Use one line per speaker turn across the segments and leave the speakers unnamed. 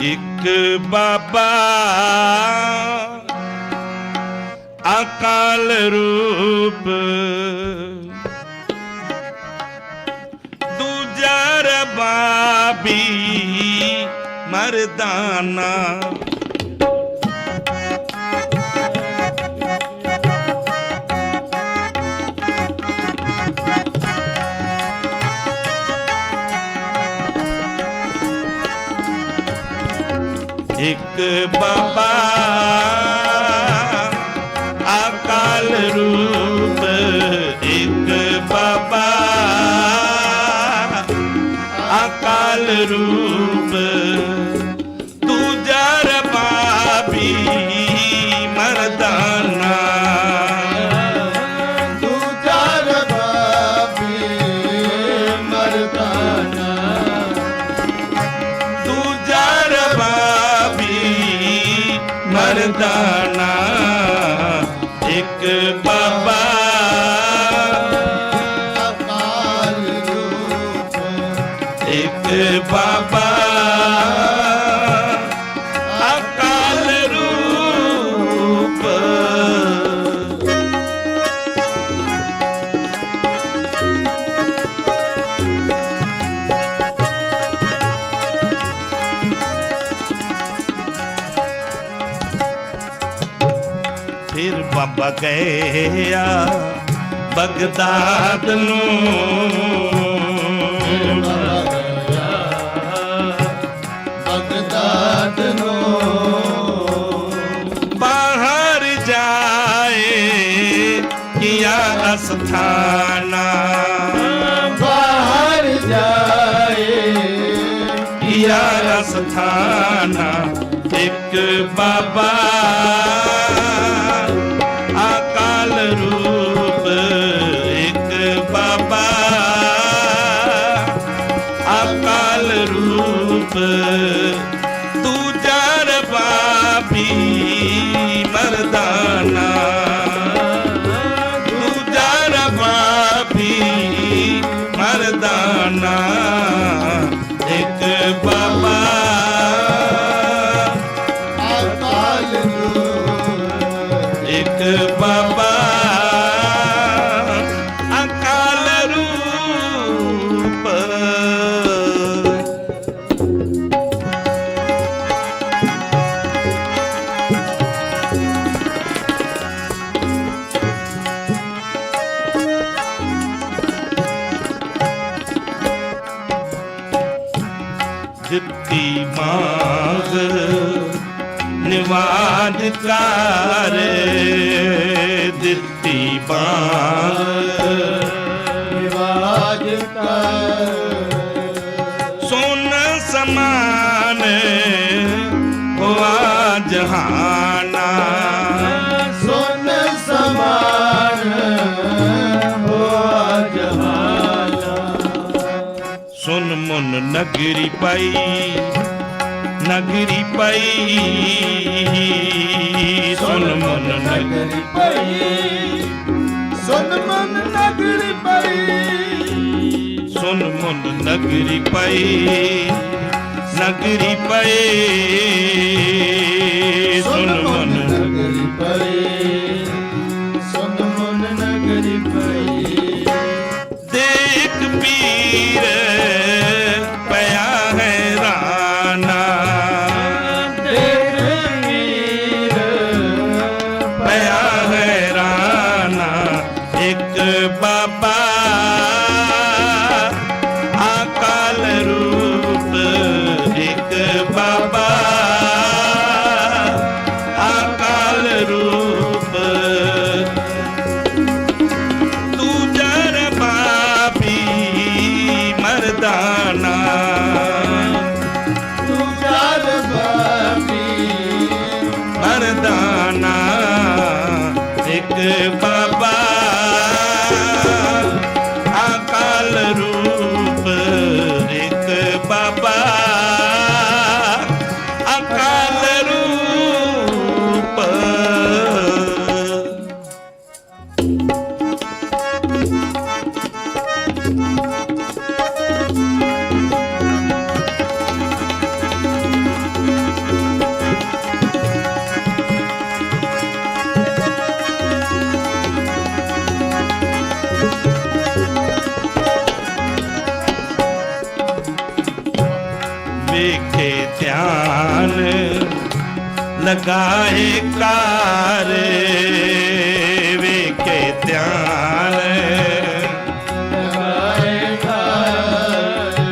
ਇੱਕ ਬਾਬਾ ਅਕਾਲ ਰੂਪ ਦੂਜਾ ਰਬਾਬੀ ਮਰਦਾਨਾ। ਇੱਕ ਬਾਬਾ ਅਕਾਲ ਰੂਪ ਇੱਕ ਬਾਬਾ ਅਕਾਲ ਰੂਪ। ਮਰਦਾਨਾ ਇੱਕ ਬਾਬਾ ਫਿਰ ਬਾਬਾ ਗਿਆ ਬਗਦਾਦ ਨੂੰ।
ਬਗਦਾਦ ਨੂੰ।
ਬਾਹਰ ਜਾਏ ਕੀਆ ਅਸਥਾਨਾ।
ਬਾਹਰ ਜਾਏ
ਕੀਆ ਅਸਥਾਨਾ ਇੱਕ ਬਾਬਾ। ਬਾਬਾ ਅਕਾਲ ਰੂਪ ਦਿੱਤੀ ਮਾਗ ਨਿਵਾਜ ਕਰ ਦਿੱਤੀ ਮਾਗ
ਰਿਵਾਜ ਕਰ
ਸੁਨ ਸਮਾਨ ਹੋਆ ਜਹਾਨਾ
ਸੁਨ ਸਮਾਨ ਹੋਆ ਜਹਾਨਾ
ਸੁਨ ਮੁਨ ਨਗਰੀ ਪਈ ਨਗਰੀ ਪਈ। ਸੁਨ ਮੁਨ ਨਗਰੀ
ਪਈ। ਸੁਨ ਮਨ ਨਗਰੀ ਪਈ।
ਸੁਨ ਮੁਨ ਨਗਰੀ ਪਈ। ਨਗਰੀ ਪਈ। ਸੁਨ ਮੁਨ
ਨਗਰੀ ਪਈ। ਸੁਨ ਮਨ ਨਗਰੀ ਪਈ।
ਦੇਖ ਪੀਰ ਬਾਬਾ ਧਿਆਨ, ਲਗਾਏ ਕਾਰ ਵੇਖੇ ਧਿਆਨ।
ਲਗਾਏ ਘਰ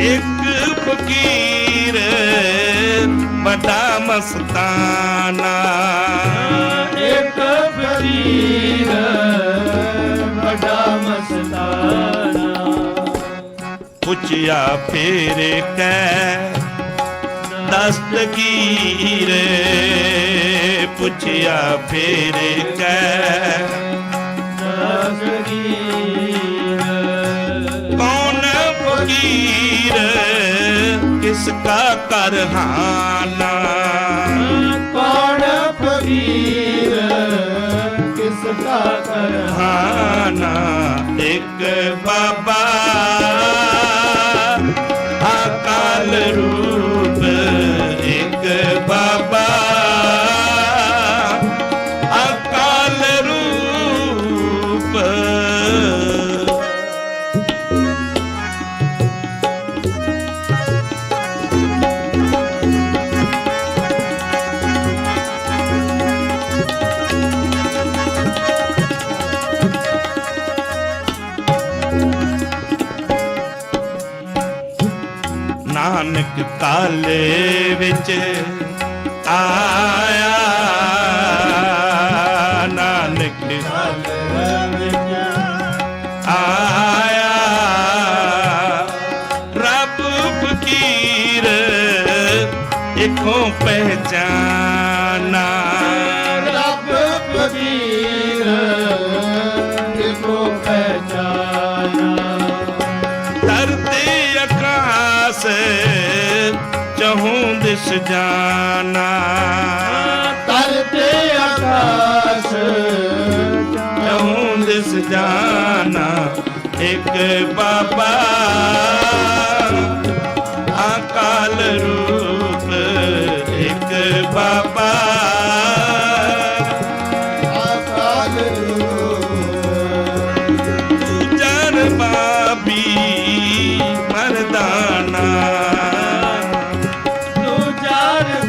ਇੱਕ ਫਕੀਰ ਬੜਾ ਮਸਤਾਨਾ।
ਇੱਕ ਫਕੀਰ ਵੱਡਾ ਮਸਤਾਨਾ।
ਪੁੱਛਿਆ ਫੇਰ ਕੈ ਦਸਤਗੀਰ ਪੁੱਛਿਆ ਫੇਰ ਕੈ
ਦਸਗੀਰ
ਕੌਣ ਫਕੀਰ? ਕਿਸ ਕਾ ਕਰਹਾਨਾ
ਕੌਣ ਫਕੀਰ? ਕਿਸ ਦਾ ਕਰਹਾ
ਹਾਨਾ ਇੱਕ ਬਾਬਾ ਅਕਾਲ ਨਾਨਕ ਕਾਲੇ ਵਿੱਚ ਆਇਆ। ਨਾਨਕ ਆਇਆ। ਰੱਬ ਫਕੀਰ ਇਕੋ ਪਹਿਚਾਨਾ ਚਹੂੰ ਦਿਸ ਜਾਣਾ।
ਤਰਤੇ ਆਕਾਸ਼
ਚਹੂੰ ਦਿਸ ਜਾਣਾ। ਇੱਕ ਬਾਬਾ ਅਕਾਲ ਰੂਪ